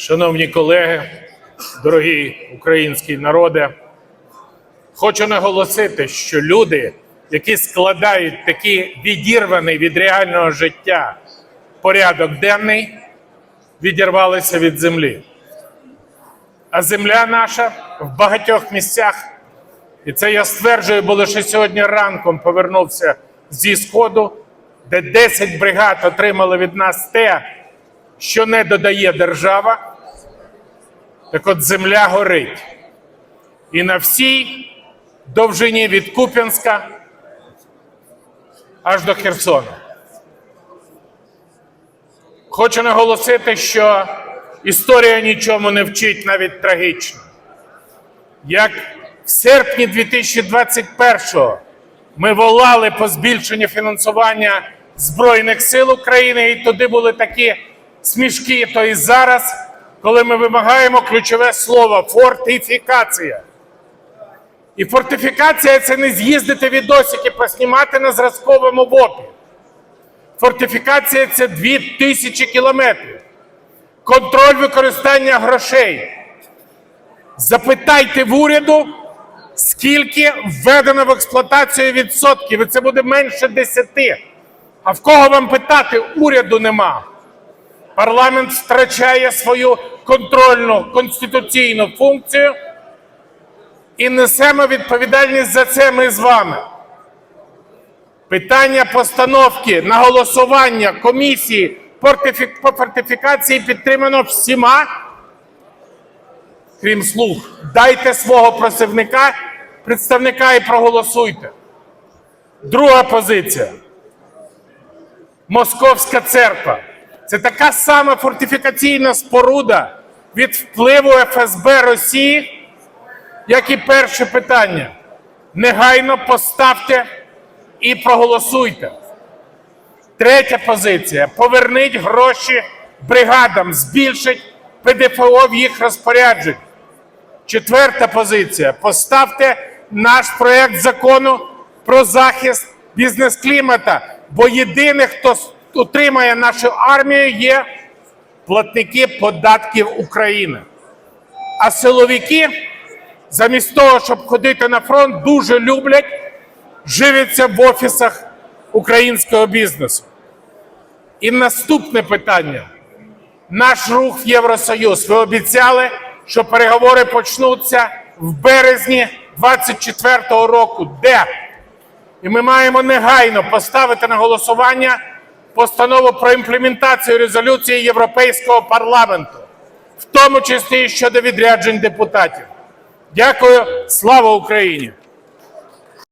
Шановні колеги, дорогі українські народи, хочу наголосити, що люди, які складають такий відірваний від реального життя порядок денний, відірвалися від землі. А земля наша в багатьох місцях, і це я стверджую, бо лише сьогодні ранком повернувся зі Сходу, де 10 бригад отримали від нас те, що не додає держава, так от земля горить. І на всій довжині від Куп'янська аж до Херсона. Хочу наголосити, що історія нічому не вчить навіть трагічно. Як в серпні 2021-го ми волали по збільшенню фінансування Збройних сил України, і туди були такі смішки, то і зараз, коли ми вимагаємо ключове слово фортифікація. І фортифікація це не з'їздити відосики, поснімати на зразковому ВОПі. Фортифікація це дві тисячі кілометрів. Контроль використання грошей. Запитайте в уряду, скільки введено в експлуатацію відсотків, і це буде менше 10. А в кого вам питати? Уряду нема. Парламент втрачає свою контрольну конституційну функцію і несемо відповідальність за це ми з вами. Питання постановки на голосування комісії по фортифікації підтримано всіма, крім слуг. Дайте свого просивника, представника і проголосуйте. Друга позиція. Московська церква. Це така сама фортифікаційна споруда від впливу ФСБ Росії, як і перше питання. Негайно поставте і проголосуйте. Третя позиція: поверніть гроші бригадам, збільшить ПДФО в їх розпорядженні. Четверта позиція: поставте наш проект закону про захист бізнес-клімата, бо єдине, хто утримає нашу армію, є платники податків України. А силовики, замість того, щоб ходити на фронт, дуже люблять живляться в офісах українського бізнесу. І наступне питання. Наш рух в Євросоюз. Ви обіцяли, що переговори почнуться в березні 24-го року. Де? І ми маємо негайно поставити на голосування постанову про імплементацію резолюції Європейського парламенту, в тому числі щодо відряджень депутатів. Дякую, слава Україні!